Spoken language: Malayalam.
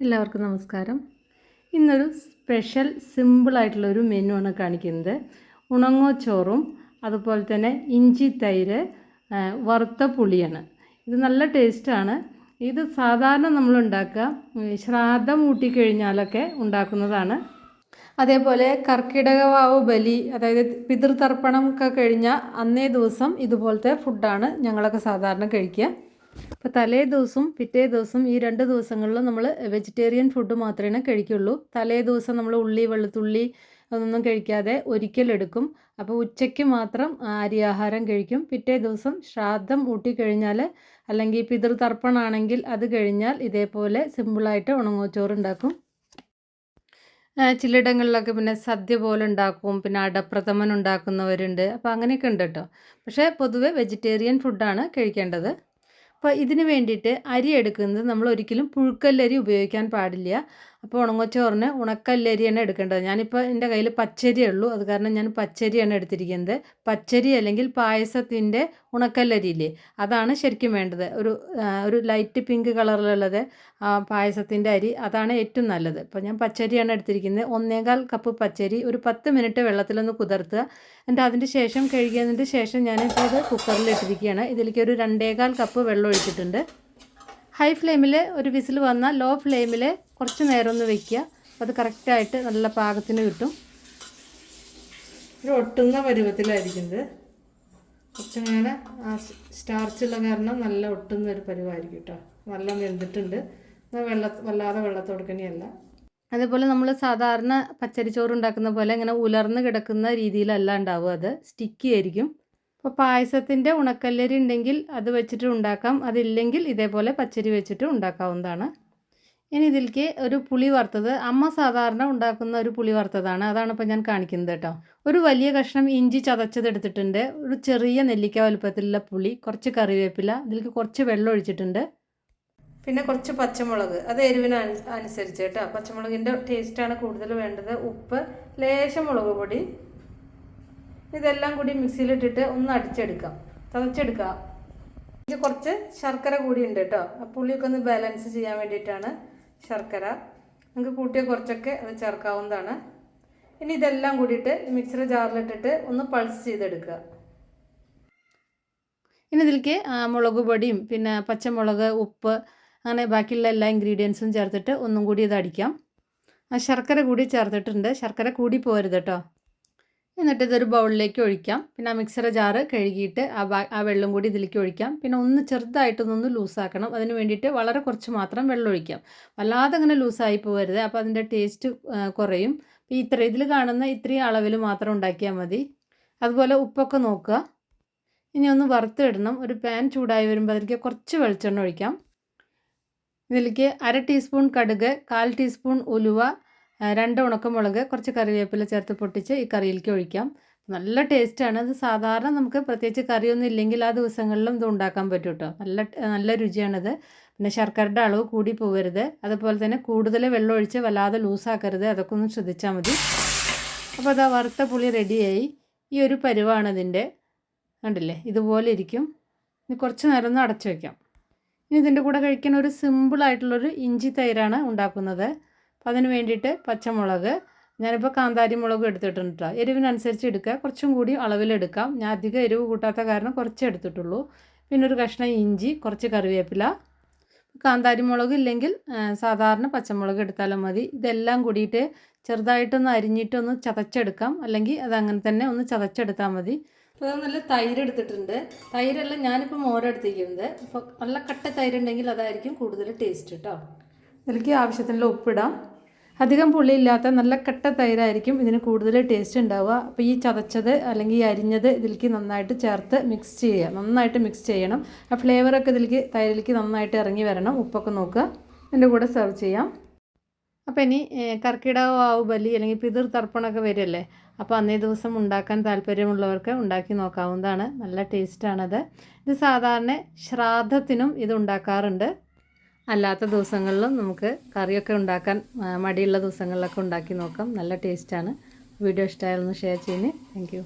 എല്ലാവർക്കും നമസ്കാരം. ഇന്നൊരു സ്പെഷ്യൽ സിമ്പിളായിട്ടുള്ളൊരു മെനു ആണ് കാണിക്കുന്നത്. ഉണങ്ങോ ചോറും അതുപോലെ തന്നെ ഇഞ്ചി തൈര് വറുത്ത പുളിയാണ്. ഇത് നല്ല ടേസ്റ്റാണ് ഇത് സാധാരണ നമ്മൾ ഉണ്ടാക്കുക ശ്രാദ്ധം ഊട്ടിക്കഴിഞ്ഞാലൊക്കെ ഉണ്ടാക്കുന്നതാണ്. അതേപോലെ കർക്കിടകവാവ് ബലി അതായത് പിതൃതർപ്പണം ഒക്കെ കഴിഞ്ഞാൽ അന്നേ ദിവസം ഇതുപോലത്തെ ഫുഡാണ് ഞങ്ങളൊക്കെ സാധാരണ കഴിക്കുക. അപ്പോൾ തലേ ദിവസവും പിറ്റേ ദിവസം ഈ രണ്ട് ദിവസങ്ങളിൽ നമ്മൾ വെജിറ്റേറിയൻ ഫുഡ് മാത്രമേ കഴിക്കുള്ളൂ. തലേ ദിവസം നമ്മൾ ഉള്ളി വെളുത്തുള്ളി അതൊന്നും കഴിക്കാതെ ഒരിക്കലെടുക്കും അപ്പോൾ ഉച്ചയ്ക്ക് മാത്രം അരി ആഹാരം കഴിക്കും. പിറ്റേ ദിവസം ശ്രാദ്ധം ഊട്ടിക്കഴിഞ്ഞാൽ അല്ലെങ്കിൽ പിതൃതർപ്പണാണെങ്കിൽ അത് കഴിഞ്ഞാൽ ഇതേപോലെ സിമ്പിളായിട്ട് ഉണങ്ങോച്ചോറ് ഉണ്ടാക്കും ചിലയിടങ്ങളിലൊക്കെ പിന്നെ സദ്യ പോലെ ഉണ്ടാക്കും. പിന്നെ അടപ്രഥമൻ ഉണ്ടാക്കുന്നവരുണ്ട്. അപ്പോൾ അങ്ങനെയൊക്കെ ഉണ്ട് കേട്ടോ. പക്ഷേ പൊതുവെ വെജിറ്റേറിയൻ ഫുഡാണ് കഴിക്കേണ്ടത്. അപ്പോൾ ഇതിന് വേണ്ടിയിട്ട് അരി എടുക്കുന്നത് നമ്മൾ ഒരിക്കലും പുഴുക്കല്ലരി ഉപയോഗിക്കാൻ പാടില്ല. അപ്പോൾ ഉണങ്ങച്ചോറിന് ഉണക്കല്ലരിയാണ് എടുക്കേണ്ടത്. ഞാനിപ്പോൾ എന്റെ കയ്യിൽ പച്ചരിയേ ഉള്ളൂ. അത് കാരണം ഞാൻ പച്ചരിയാണ് എടുത്തിരിക്കുന്നത്. പച്ചരി അല്ലെങ്കിൽ പായസത്തിന്റെ ഉണക്കല്ലരിയില്ലേ? അതാണ് ശരിക്കും വേണ്ടത്. ഒരു ഒരു ലൈറ്റ് പിങ്ക് കളറിലുള്ളത് പായസത്തിന്റെ അരി അതാണ് ഏറ്റവും നല്ലത്. അപ്പോൾ ഞാൻ പച്ചരിയാണ് എടുത്തിരിക്കുന്നത്. ഒന്നേകാൽ കപ്പ് പച്ചരി ഒരു പത്ത് മിനിറ്റ് വെള്ളത്തിലൊന്ന് കുതിർത്തുക. എന്നിട്ട് അതിന്റെ ശേഷം കഴുകിയതിന്റെ ശേഷം ഞാനിപ്പോൾ അത് കുക്കറിൽ ഇട്ടിരിക്കുകയാണ്. ഇതിലേക്ക് ഒരു രണ്ടേകാൽ കപ്പ് വെള്ളം ഒഴിച്ചിട്ടുണ്ട്. ഹൈ ഫ്ലെയിമിൽ ഒരു വിസിൽ വന്നാൽ ലോ ഫ്ലെയിമിൽ കുറച്ച് നേരം ഒന്ന് വെക്കുക. അത് കറക്റ്റായിട്ട് നല്ല പാകത്തിന് കിട്ടും. ഒരു ഒട്ടുന്ന പരുവത്തിലായിരിക്കുന്നത്. കുറച്ചിങ്ങനെ ആ സ്റ്റാർച്ചുള്ള കാരണം നല്ല ഒട്ടുന്ന ഒരു പരുവായിരിക്കും കേട്ടോ നല്ല വെന്തിട്ടുണ്ട്. വെള്ള വല്ലാതെ വെള്ളത്തോടുക്കണിയല്ല. അതേപോലെ നമ്മൾ സാധാരണ പച്ചരിച്ചോറ് ഉണ്ടാക്കുന്ന പോലെ ഇങ്ങനെ ഉലർന്ന് കിടക്കുന്ന രീതിയിലല്ല ഉണ്ടാവുക അത്. സ്റ്റിക്കി ആയിരിക്കും. അപ്പോൾ പായസത്തിന്റെ ഉണക്കല്ലരി ഉണ്ടെങ്കിൽ അത് വെച്ചിട്ട് ഉണ്ടാക്കാം. അതില്ലെങ്കിൽ ഇതേപോലെ പച്ചരി വെച്ചിട്ട് ഉണ്ടാക്കാവുന്നതാണ്. ഇനി ഇതിലേക്ക് ഒരു പുളി വറുത്തത്. അമ്മ സാധാരണ ഉണ്ടാക്കുന്ന ഒരു പുളി വറുത്തതാണ്. അതാണ് ഇപ്പോൾ ഞാൻ കാണിക്കുന്നത് കേട്ടോ. ഒരു വലിയ കഷ്ണം ഇഞ്ചി ചതച്ചത് എടുത്തിട്ടുണ്ട്. ഒരു ചെറിയ നെല്ലിക്ക വലുപ്പത്തിലുള്ള പുളി കുറച്ച് കറിവേപ്പില ഇതിലേക്ക് കുറച്ച് വെള്ളം ഒഴിച്ചിട്ടുണ്ട്. പിന്നെ കുറച്ച് പച്ചമുളക്. അത് എരിവിന് അനു- അനുസരിച്ച് കേട്ടോ. പച്ചമുളകിന്റെ ടേസ്റ്റാണ് കൂടുതൽ വേണ്ടത്. ഉപ്പ് ലേശം മുളക് പൊടി. ഇതെല്ലാം കൂടി മിക്സിയിലിട്ടിട്ട് ഒന്ന് അടിച്ചെടുക്കാം. ചതച്ചെടുക്കാം. ഇത് കുറച്ച് ശർക്കര കൂടി ഉണ്ട് കേട്ടോ. പുളിയൊക്കെ ഒന്ന് ബാലൻസ് ചെയ്യാൻ വേണ്ടിയിട്ടാണ് ശർക്കര. നമുക്ക് കൂട്ടിയ കുറച്ചൊക്കെ അത് ചേർക്കാവുന്നതാണ്. ഇനി ഇതെല്ലാം കൂടിയിട്ട് മിക്സർ ജാറിലിട്ടിട്ട് ഒന്ന് പൾസ് ചെയ്തെടുക്കുക. ഇനി ഇതിലേക്ക് മുളക് പൊടിയും പിന്നെ പച്ചമുളക് ഉപ്പ് അങ്ങനെ ബാക്കിയുള്ള എല്ലാ ഇൻഗ്രീഡിയൻസും ചേർത്തിട്ട് ഒന്നും കൂടി ഇത് അടിക്കാം. ശർക്കര കൂടി ചേർത്തിട്ടുണ്ട്. ശർക്കര കൂടി പോരുത് കേട്ടോ. എന്നിട്ട് ഇതൊരു ബൗളിലേക്ക് ഒഴിക്കാം. പിന്നെ ആ മിക്സറ ജാറ് കഴുകിയിട്ട് ആ ആ വെള്ളം കൂടി ഇതിലേക്ക് ഒഴിക്കാം. പിന്നെ ഒന്ന് ചെറുതായിട്ടൊന്നൊന്ന് ലൂസാക്കണം. അതിന് വേണ്ടിയിട്ട് വളരെ കുറച്ച് മാത്രം വെള്ളം ഒഴിക്കാം. വല്ലാതെ അങ്ങനെ ലൂസായി പോകരുത്. അപ്പോൾ അതിന്റെ ടേസ്റ്റ് കുറയും. ഇത്ര ഇതിൽ കാണുന്ന ഇത്രയും അളവിൽ മാത്രം ഉണ്ടാക്കിയാൽ മതി. അതുപോലെ ഉപ്പൊക്കെ നോക്കുക. ഇനി ഒന്ന് വറുത്തിടണം. ഒരു പാൻ ചൂടായി വരുമ്പോൾ അതിലേക്ക് കുറച്ച് വെളിച്ചെണ്ണ ഒഴിക്കാം. ഇതിലേക്ക് അര ടീസ്പൂൺ കടുക് കാൽ ടീസ്പൂൺ ഉലുവ രണ്ട് ഉണക്കമുളക് കുറച്ച് കറിവേപ്പില ചേർത്ത് പൊട്ടിച്ച് ഈ കറിയിലേക്ക് ഒഴിക്കാം. നല്ല ടേസ്റ്റാണ്. ഇത് സാധാരണ നമുക്ക് പ്രത്യേകിച്ച് കറിയൊന്നും ഇല്ലെങ്കിൽ ആ ദിവസങ്ങളിലും ഇത് ഉണ്ടാക്കാൻ പറ്റും കേട്ടോ നല്ല നല്ല രുചിയാണിത്. പിന്നെ ശർക്കരയുടെ അളവ് കൂടി പോകരുത് അതുപോലെ തന്നെ കൂടുതൽ വെള്ളം ഒഴിച്ച് വല്ലാതെ ലൂസാക്കരുത്. അതൊക്കെ ഒന്ന് ശ്രദ്ധിച്ചാൽ മതി. അപ്പോൾ അതാ വറുത്ത പുളി റെഡിയായി. ഈ ഒരു പരുവാണ് ഇതിന്റെ. കണ്ടില്ലേ? ഇതുപോലെ ഇരിക്കും. ഇനി കുറച്ച് നേരം ഒന്ന് അടച്ചു വയ്ക്കാം ഇനി ഇതിന്റെ കൂടെ കഴിക്കാൻ ഒരു സിമ്പിളായിട്ടുള്ളൊരു ഇഞ്ചി തൈരാണ് ഉണ്ടാക്കുന്നത്. അപ്പോൾ അതിന് വേണ്ടിയിട്ട് പച്ചമുളക് ഞാനിപ്പോൾ കാന്താരി മുളക് എടുത്തിട്ടുണ്ട്. എരിവിനനുസരിച്ച് എടുക്കുക. കുറച്ചും കൂടി അളവിലെടുക്കാം. ഞാൻ അധികം എരിവ് കൂട്ടാത്ത കാരണം കുറച്ച് എടുത്തിട്ടുള്ളൂ. പിന്നെ ഒരു കഷ്ണം ഇഞ്ചി കുറച്ച് കറിവേപ്പില. കാന്താരി മുളക് ഇല്ലെങ്കിൽ സാധാരണ പച്ചമുളക് എടുത്താലും മതി. ഇതെല്ലാം കൂടിയിട്ട് ചെറുതായിട്ടൊന്ന് അരിഞ്ഞിട്ടൊന്ന് ചതച്ചെടുക്കാം. അല്ലെങ്കിൽ അതങ്ങനെ തന്നെ ഒന്ന് ചതച്ചെടുത്താൽ മതി. അപ്പോൾ നല്ല തൈര് എടുത്തിട്ടുണ്ട്. തൈരല്ല ഞാനിപ്പോൾ മോരെടുത്തിരിക്കുന്നത് അപ്പോൾ നല്ല കട്ട തൈരുണ്ടെങ്കിൽ അതായിരിക്കും കൂടുതൽ ടേസ്റ്റ് കേട്ടോ ഇതിലേക്ക് ആവശ്യത്തിനുള്ള ഉപ്പിടാം. അധികം പുളിയില്ലാത്ത നല്ല കട്ട തൈരായിരിക്കും ഇതിന് കൂടുതൽ ടേസ്റ്റ് ഉണ്ടാവുക. അപ്പോൾ ഈ ചതച്ചത് അല്ലെങ്കിൽ ഈ അരിഞ്ഞത് ഇതിലേക്ക് നന്നായിട്ട് ചേർത്ത് മിക്സ് ചെയ്യുക. നന്നായിട്ട് മിക്സ് ചെയ്യണം. ആ ഫ്ലേവറൊക്കെ ഇതിലേക്ക് തൈരിലേക്ക് നന്നായിട്ട് ഇറങ്ങി വരണം. ഉപ്പൊക്കെ നോക്കുക. ഇതിന്റെ കൂടെ സെർവ് ചെയ്യാം. അപ്പോൾ ഇനി ഏഹ്, ആവ് ബലി അല്ലെങ്കിൽ പിതൃ തർപ്പണമൊക്കെ വരുമല്ലേ അപ്പോൾ അന്നേ ദിവസം ഉണ്ടാക്കാൻ താല്പര്യമുള്ളവർക്ക് ഉണ്ടാക്കി നോക്കാവുന്നതാണ്. നല്ല ടേസ്റ്റാണത് ഇത് സാധാരണ ശ്രാദ്ധത്തിനും ഇത് ഉണ്ടാക്കാറുണ്ട്. അല്ലാത്ത ദിവസങ്ങളിലും നമുക്ക് കറിയൊക്കെ ഉണ്ടാക്കാൻ മടിയുള്ള ദിവസങ്ങളിലൊക്കെ ഉണ്ടാക്കി നോക്കാം. നല്ല ടേസ്റ്റാണ് വീഡിയോ ഇഷ്ടമായാലൊന്ന് ഷെയർ ചെയ്യുന്നേ. താങ്ക്